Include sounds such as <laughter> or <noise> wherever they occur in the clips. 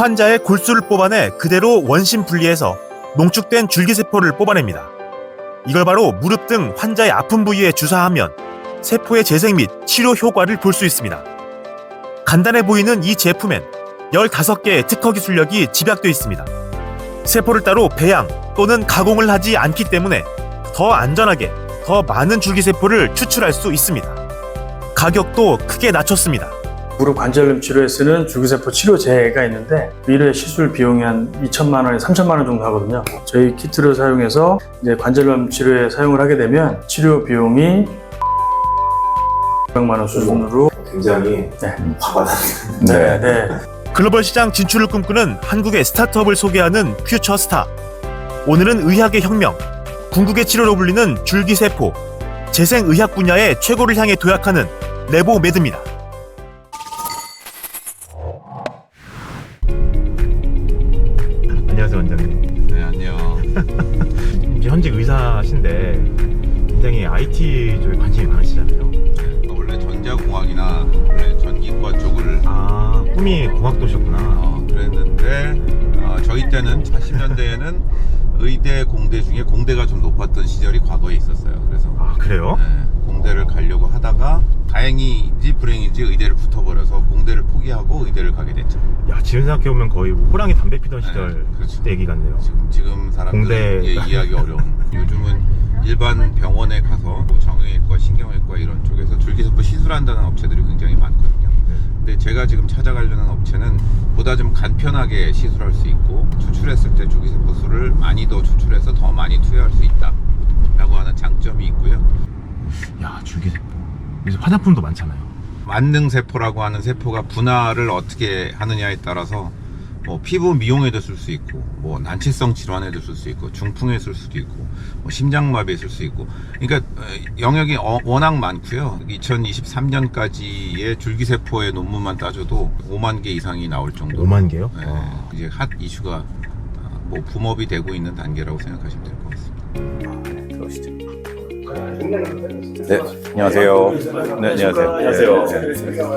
환자의 골수를 뽑아내 그대로 원심 분리해서 농축된 줄기세포를 뽑아냅니다. 이걸 바로 무릎 등 환자의 아픈 부위에 주사하면 세포의 재생 및 치료 효과를 볼 수 있습니다. 간단해 보이는 이 제품엔 15개의 특허 기술력이 집약되어 있습니다. 세포를 따로 배양 또는 가공을 하지 않기 때문에 더 안전하게 더 많은 줄기세포를 추출할 수 있습니다. 가격도 크게 낮췄습니다. 무릎 관절염 치료에 쓰는 줄기세포 치료제가 있는데 1회 시술 비용이 한 2천만 원에 3천만 원 정도 하거든요. 저희 키트를 사용해서 이제 관절염 치료에 사용을 하게 되면 치료 비용이 100만 원 수준으로 굉장히 네. 화가 나. 네, 네. 글로벌 시장 진출을 꿈꾸는 한국의 스타트업을 소개하는 퓨처스타. 오늘은 의학의 혁명, 궁극의 치료로 불리는 줄기세포, 재생의학 분야의 최고를 향해 도약하는 레보메드입니다. 꿈이 공학도셨구나. 어, 그랬는데 어, 저희 때는 80년대에는 의대, 공대 중에 공대가 좀 높았던 시절이 과거에 있었어요. 그래서 아 그래요? 네, 공대를 가려고 하다가 다행인지 불행인지 의대를 붙어버려서 공대를 포기하고 의대를 가게 됐죠. 야 지금 생각해 보면 거의 호랑이 담배 피던 시절 네, 그렇죠. 때 얘기 같네요 지금 지금 사람들은 공대- 예, 이해하기 어려운 요즘은 일반 병원에 가서 정형외과, 신경외과 이런 쪽에서 줄기세포 시술한다는 업체들이 굉장히 많거든요. 네. 근데 제가 지금 찾아가려는 업체는 보다 좀 간편하게 시술할 수 있고 추출했을 때 줄기세포 수를 많이 더 추출해서 더 많이 투여할 수 있다 라고 하는 장점이 있고요. 야 줄기세포 요새 화장품도 많잖아요 만능세포라고 하는 세포가 분할을 어떻게 하느냐에 따라서 뭐 피부 미용에도 쓸 수 있고 뭐 난치성 질환에도 쓸 수 있고 중풍에 쓸 수도 있고 뭐 심장마비에 쓸 수 있고 그러니까 어, 영역이 어- 워낙 많고요 2023년까지의 줄기세포의 논문만 따져도 5만 개 이상이 나올 정도로 5만 개요? 네, 어. 이제 핫 이슈가 어, 뭐 붐업이 되고 있는 단계라고 생각하시면 될 것 같습니다 들어오시죠. 네, 안녕하세요. 네, 안녕하세요. 안녕하세요.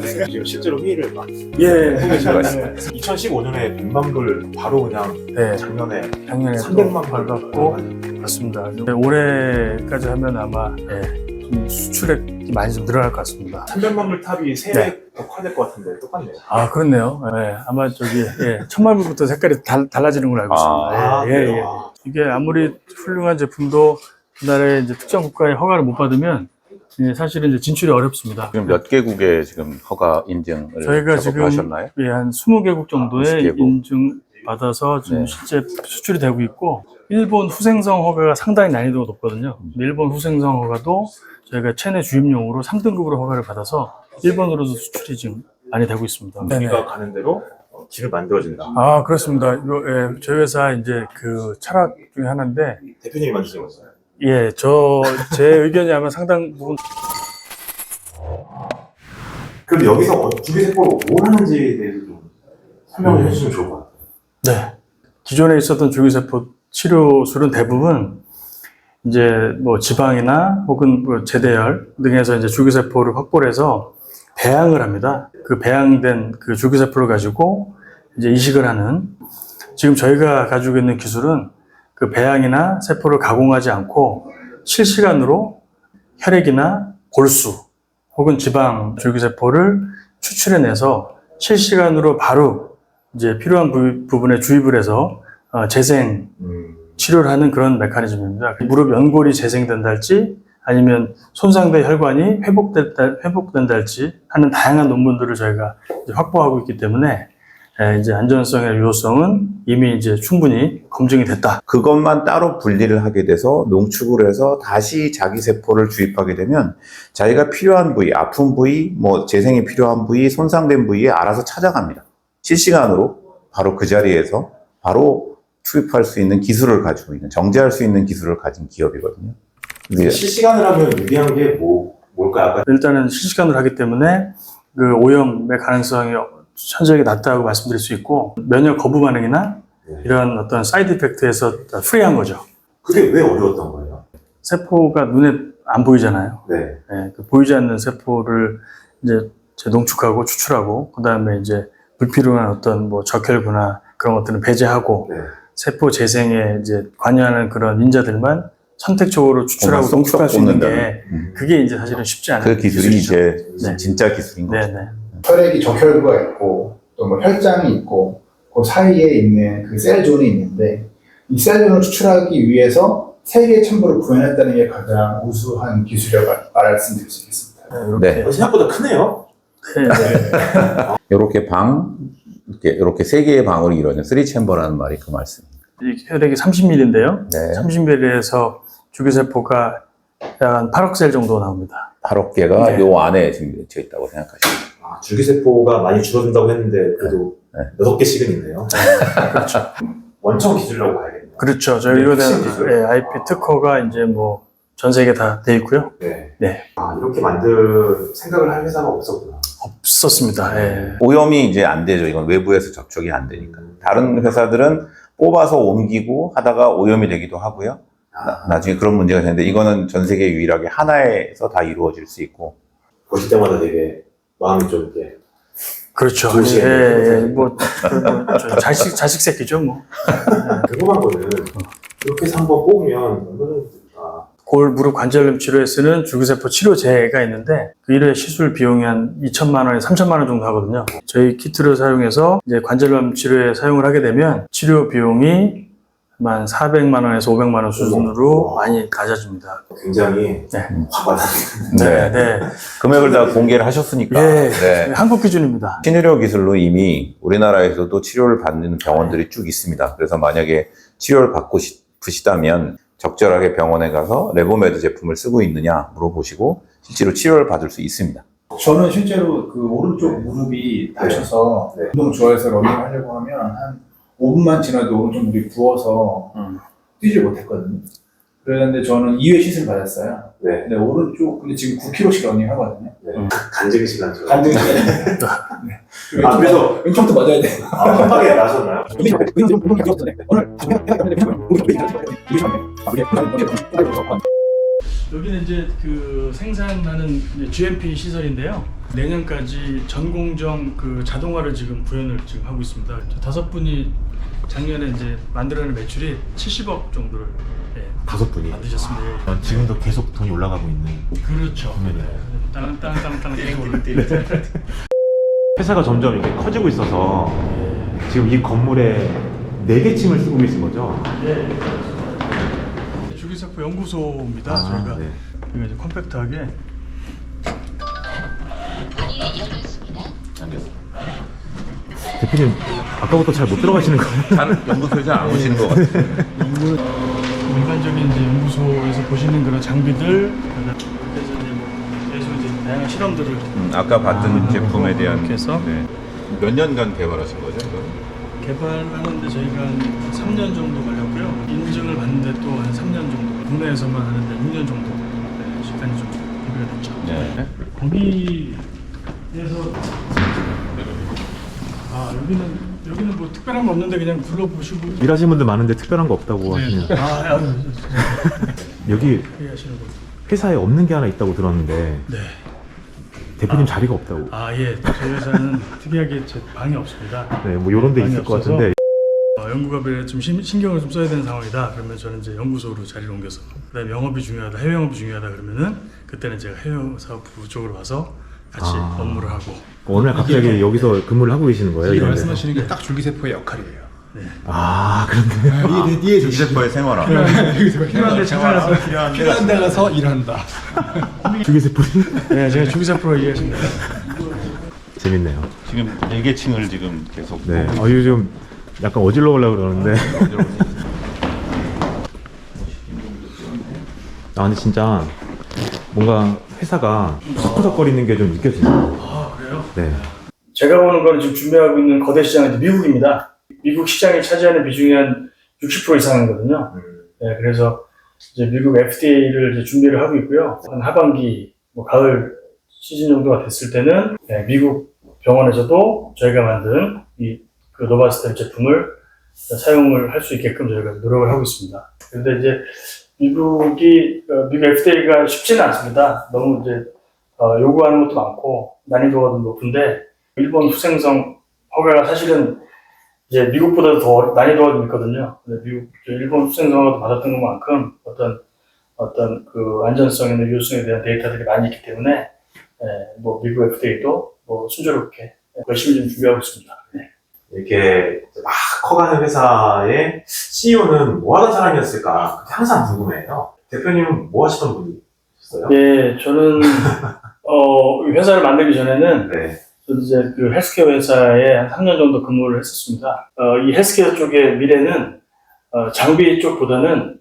네, 지금 실제로 회의를 막 예, 수고하셨습니다. 2015년에 뱀방돌 바로 그냥 네. 작년에 작년에 300만 밟았고 맞습니다. 네, 올해까지 하면 아마 예, 좀 수출액이 많이 좀 늘어날 것 같습니다. 300만 불 탑이 3배 네. 더 커야 될것 같은데 똑같네요. 아 그렇네요. 예, 아마 저기 예, 천만불부터 색깔이 달, 달라지는 걸로 알고 있습니다. 아, 예, 예, 예. 그래요? 이게 아무리 훌륭한 제품도 나라의 이제 특정 국가의 허가를 못 받으면 예, 사실은 이제 진출이 어렵습니다. 지금 몇 개국에 지금 허가 인증을 저희가 지금 하셨나요? 예, 한 20개국 정도의 20개국. 인증 받아서 지금 네. 실제 수출이 되고 있고 일본 후생성 허가가 상당히 난이도가 높거든요. 근데 일본 후생성 허가도 저희가 체내 주입용으로 3등급으로 허가를 받아서 일본으로도 수출이 지금 많이 되고 있습니다. 우리가 가는 대로 어, 길을 만들어진다. 아 그렇습니다. 이거 예, 저희 회사 이제 그 철학 중에 하나인데 대표님이 만드신 거잖아요. 예, 저 제 의견이 아마 상당 부분 그럼 여기서 어, 주기세포를 뭘 하는지에 대해서 좀 설명을 해주시면 좋을 것 같아요. 네. 기존에 있었던 줄기세포 치료술은 대부분 이제 뭐 지방이나 혹은 뭐 제대열 등에서 이제 줄기세포를 확보를 해서 배양을 합니다. 그 배양된 그 줄기세포를 가지고 이제 이식을 하는 지금 저희가 가지고 있는 기술은 그 배양이나 세포를 가공하지 않고 실시간으로 혈액이나 골수 혹은 지방 줄기세포를 추출해내서 실시간으로 바로 이제 필요한 부, 부분에 주입을 해서 어, 재생 음. 치료를 하는 그런 메커니즘입니다. 무릎 연골이 재생된다 할지 아니면 손상된 혈관이 회복된다, 회복된다 할지 하는 다양한 논문들을 저희가 확보하고 있기 때문에 에, 이제 안전성이나 유효성은 이미 이제 충분히 검증이 됐다. 그것만 따로 분리를 하게 돼서 농축을 해서 다시 자기 세포를 주입하게 되면 자기가 필요한 부위, 아픈 부위, 뭐 재생이 필요한 부위, 손상된 부위에 알아서 찾아갑니다. 실시간으로 바로 그 자리에서 바로 투입할 수 있는 기술을 가지고 있는 정제할 수 있는 기술을 가진 기업이거든요. 근데 실시간을 하면 유리한 게 뭐, 뭘까요? 일단은 실시간으로 하기 때문에 그 오염의 가능성이 현저하게 낮다고 말씀드릴 수 있고 면역 거부 반응이나 네. 이런 어떤 사이드 이펙트에서 프리한 거죠. 그게 왜 어려웠던 거예요? 세포가 눈에 안 보이잖아요. 네. 예, 그 보이지 않는 세포를 이제 재- 농축하고 추출하고 그 다음에 이제 불필요한 어떤 뭐 적혈구나 그런 것들은 배제하고 네. 세포 재생에 이제 관여하는 그런 인자들만 선택적으로 추출하고 농축할 수 있는. 게 음. 그게 이제 사실은 쉽지 않은 그 기술이 기술이죠. 이제 네. 진짜 기술인 거죠. 네 네. 혈액이 적혈구가 있고 또 뭐 혈장이 있고 그 사이에 있는 그 셀존이 있는데 이 셀존을 추출하기 위해서 세 개의 첨부를 구현했다는 게 가장 우수한 기술이라고 말씀드릴 수 있겠습니다. 네, 이렇게 어, 생각보다 크네요. 네, 네. <laughs> 이렇게 방, 이렇게, 이렇게 세 개의 방으로 이루어진 쓰리 챔버라는 말이 그 말씀. 이 혈액이 30ml인데요. 네. 30ml에서 주기세포가 약 한 8억 셀 정도 나옵니다. 8억 개가 네. 요 안에 지금 있다고 생각하시면. 아, 줄기세포가 많이 줄어든다고 했는데 그래도 네. 여섯 개씩은 있네요. <laughs> 그렇죠. 원천 기술이라고 봐야겠네요. 그렇죠. 저희 네, 이거는 핵심 기술. 예, IP 특허가 이제 뭐 전 세계 다 돼 있고요. 네. 네. 아, 이렇게 만들 생각을 할 회사가 없었구나. 없었습니다. 예. 오염이 이제 안 되죠. 이건 외부에서 접촉이 안 되니까. 다른 회사들은 뽑아서 옮기고 하다가 오염이 되기도 하고요. 나, 나중에 그런 문제가 되는데 이거는 전 세계 유일하게 하나에서 다 이루어질 수 있고 보실 때마다 되게 마음이 좀 이렇게 그렇죠. 조시에 예, 예. 있는 뭐, 그 뭐, 저 자식, 자식 새끼죠, 뭐. 궁금한 거는 이렇게 해서 한번 뽑으면 얼마나? 골 무릎 관절염 치료에 쓰는 줄기세포 치료제가 있는데 그 1회 시술 비용이 한 2천만 원에서 3천만 원 정도 하거든요. 저희 키트를 사용해서 이제 관절염 치료에 사용을 하게 되면 치료 비용이 한 400만 원에서 500만 원 수준으로 우와. 많이 낮아집니다. 굉장히 네. 화가 나요. 네, 네. 금액을 다 공개를 하셨으니까 예. 네. 한국 기준입니다. 신의료 기술로 이미 우리나라에서도 치료를 받는 병원들이 쭉 있습니다. 그래서 만약에 치료를 받고 싶으시다면 적절하게 병원에 가서 레보메드 제품을 쓰고 있느냐 물어보시고 실제로 치료를 받을 수 있습니다. 저는 실제로 그 오른쪽 무릎이 다쳐서 네. 운동 좋아해서 러닝 하려고 하면 한 5분만 지나도 오른쪽 무릎이 부어서 음. 뛰지 못했거든요. 그랬는데 저는 2회 시술 받았어요. 네. 근데 오른쪽 근데 지금 9km씩 러닝 하거든요. 네. 음. 간증이 시간죠. 간증이 네. 아, 그래서 왼쪽도 맞아야 돼. 아, <laughs> 한 방에 나셨나요? 여기는 이제 그 생산하는 이제 GMP 시설인데요. 내년까지 전공정 그 자동화를 지금 구현을 지금 하고 있습니다. 저 다섯 분이 작년에 이제 만들어낸 매출이 70억 정도를 예, 다섯 분이. 만드셨습니다. 예. 어, 지금도 계속 돈이 올라가고 있는. 그렇죠. 네. 땅땅땅땅 계속 오르 <laughs> 회사가 점점 이렇게 커지고 있어서 지금 이 건물에 네 개 층을 쓰고 계신 거죠? 주기세포 연구소입니다. 아, 저희가 네. 이거 이제 컴팩트하게 대표님 아까부터 잘 못 들어가시는 거예요? 다른 연구소에 잘안 오시는 것 같아요. 일반적인 이제 연구소에서 보시는 그런 장비들 그래서 이제 뭐 계속 이제 다양한 실험들을 음, 아까 봤던 제품에 대한 해서 네. 몇 년간 개발하신 거죠? 이거? 개발하는데 저희가 한 3년 정도 걸렸고요. 인증을 받는데 또 한 3년 정도. 국내에서만 하는데 6년 정도 네, 시간이 좀 소비가 됐죠. 네. 거기에서 아 여기는 여기는 뭐 특별한 거 없는데 그냥 둘러보시고 일하시는 분들 많은데 특별한 거 없다고 하시는 아, 아 <laughs> 여기 얘기하시는 거. 회사에 없는 게 하나 있다고 들었는데 네. 대표님 자리가 없다고 아 예. 저희 회사는 특이하게 제 방이 없습니다. 네, 뭐 이런 데 많이 있을 것 없어서. 같은데 어, 연구가별에 좀 신, 신경을 좀 써야 되는 상황이다. 그러면 저는 이제 연구소로 자리를 옮겨서 그다음에 영업이 중요하다, 해외 영업이 중요하다 그러면은 그때는 제가 해외 사업부 쪽으로 와서 같이 아. 업무를 하고 오늘 갑자기 여기서 근무를 하고 계시는 거예요? 이게 이런 데서? 말씀하시는 게 딱 줄기세포의 역할이에요. 아 그런데 이해 이해 주시죠. 주기세포의 생활화. 필요한데 찾아가서 필요한 데 가서 일한다. <laughs> 주기세포 네, 제가 주기사프로 얘기하십니다. 재밌네요. 지금 4개 층을 지금 계속 네, 아 요즘 약간 어질러 가려고 그러는데 아 근데 진짜 뭔가 회사가 푸석거리는 게 좀 느껴지네요. 아 그래요? 네. 제가 보는 건 지금 준비하고 있는 거대 시장은 이제 미국입니다. 미국 시장이 차지하는 비중이 한 60% 이상이거든요. 네, 그래서 이제 미국 FDA를 이제 준비를 하고 있고요. 한 하반기, 뭐 가을 시즌 정도가 됐을 때는 네, 미국 병원에서도 저희가 만든 이 그 노바스텔 제품을 사용을 할 수 있게끔 저희가 노력을 하고 있습니다. 그런데 이제 미국이 어, 미국 FDA가 쉽지는 않습니다. 너무 이제 어, 요구하는 것도 많고 난이도가 좀 높은데 일본 후생성 허가가 사실은 이제 미국보다 더 난이도가 좀 있거든요. 미국, 저 일본 수생성도 받았던 것만큼 어떤 어떤 그 안전성이나 유효성에 대한 데이터들이 많이 있기 때문에 예, 뭐 미국 FDA도 뭐 순조롭게 열심히 좀 준비하고 있습니다. 네. 이렇게 막 커가는 회사의 CEO는 뭐 하던 사람이었을까 그게 항상 궁금해요. 대표님은 뭐 하시던 분이셨어요? 예, 저는 어, 이 회사를 만들기 전에는 네. 저도 이제 그 헬스케어 회사에 한 3년 정도 근무를 했었습니다. 어, 이 헬스케어 쪽의 미래는 어, 장비 쪽보다는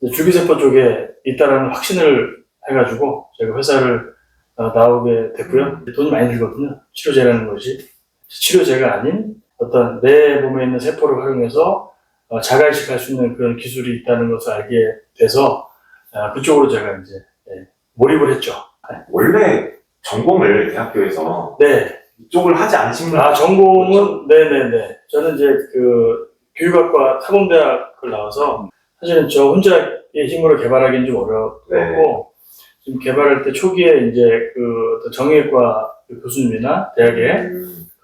이제 줄기세포 쪽에 있다라는 확신을 해가지고 제가 회사를 어, 나오게 됐고요. 돈이 많이 들거든요. 치료제라는 것이 치료제가 아닌 어떤 내 몸에 있는 세포를 활용해서 어, 자가이식할 수 있는 그런 기술이 있다는 것을 알게 돼서 아, 그쪽으로 제가 이제 예, 몰입을 했죠. 원래 전공을 대학교에서 네. 이쪽을 하지 않으신 분 아, 전공은, 네네네. 저는 이제 그 교육학과 사범대학을 나와서 사실은 저 혼자의 힘으로 개발하기는 좀 어려웠고, 네. 지금 개발할 때 초기에 이제 그 어떤 정형외과 그 교수님이나 대학에,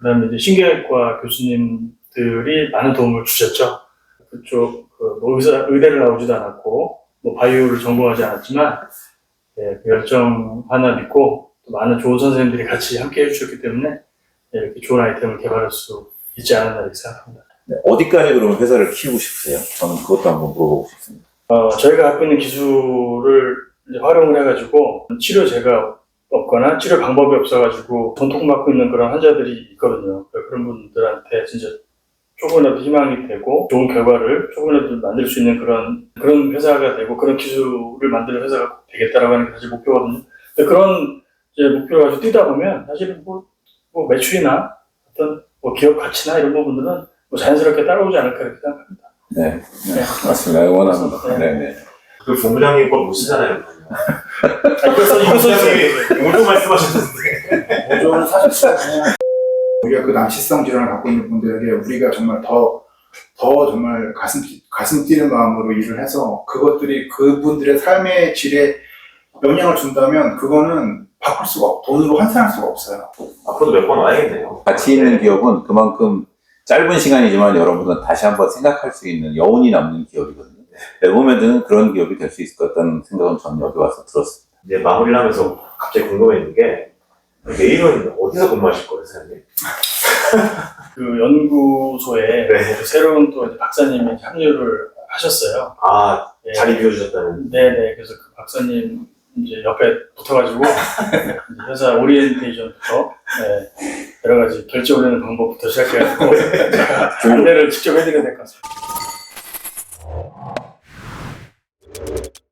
그 다음에 이제 신경외과 교수님들이 많은 도움을 주셨죠. 그쪽, 그, 뭐 의사, 의대를 나오지도 않았고, 뭐 바이오를 전공하지 않았지만, 예, 그 열정 하나 믿고, 또 많은 좋은 선생님들이 같이 함께 해주셨기 때문에, 예, 이렇게 좋은 아이템을 개발할 수 있지 않았나 이렇게 생각합니다. 네, 어디까지 그러면 회사를 키우고 싶으세요? 저는 그것도 한번 물어보고 싶습니다. 어, 저희가 갖고 있는 기술을 이제 활용을 해가지고 치료제가 없거나 치료 방법이 없어가지고 전통 맞고 있는 그런 환자들이 있거든요. 그러니까 그런 분들한테 진짜 조금이라도 희망이 되고 좋은 결과를 조금이라도 만들 수 있는 그런 그런 회사가 되고 그런 기술을 만드는 회사가 되겠다라고 하는 게 사실 목표거든요. 그런 이제 목표를 가지고 뛰다 보면 사실 뭐, 뭐 매출이나 어떤 뭐 기업 가치나 이런 부분들은 뭐 자연스럽게 따라오지 않을까 이렇게 생각합니다. 네, 네 맞습니다. 응원합니다. 네, 네. 그 본부장님 걸 못 쓰잖아요. 아, 이것은 이것은 오조 말씀하셨는데. 보조는 사실상 그냥 우리가 그 난치성 질환을 갖고 있는 분들에게 우리가 정말 더, 더 정말 가슴, 가슴 뛰는 마음으로 일을 해서 그것들이 그분들의 삶의 질에 영향을 준다면 그거는 바꿀 수가 없, 돈으로 환산할 수가 없어요. 앞으로도 몇 번 와야겠네요. 가치 있는 기업은 그만큼 짧은 시간이지만 여러분은 다시 한번 생각할 수 있는 여운이 남는 기업이거든요. 레고메드는 그런 기업이 될 수 있을 것 같다는 생각은 저는 여기 와서 들었습니다. 이제 마무리를 하면서 갑자기 궁금해진 게 내일은 어디서 근무하실 거예요, 사장님? <laughs> 그 연구소에 네. 그 새로운 또 이제 박사님이 합류를 하셨어요. 아, 예. 자리 비워주셨다는. 네네. 그래서 그 박사님 이제 옆에 붙어가지고 <laughs> 이제 회사 오리엔테이션부터 네, 여러 가지 결제 올리는 방법부터 시작해가지고 제가 안내를 직접 해드려야 될 것 같습니다. Thank you.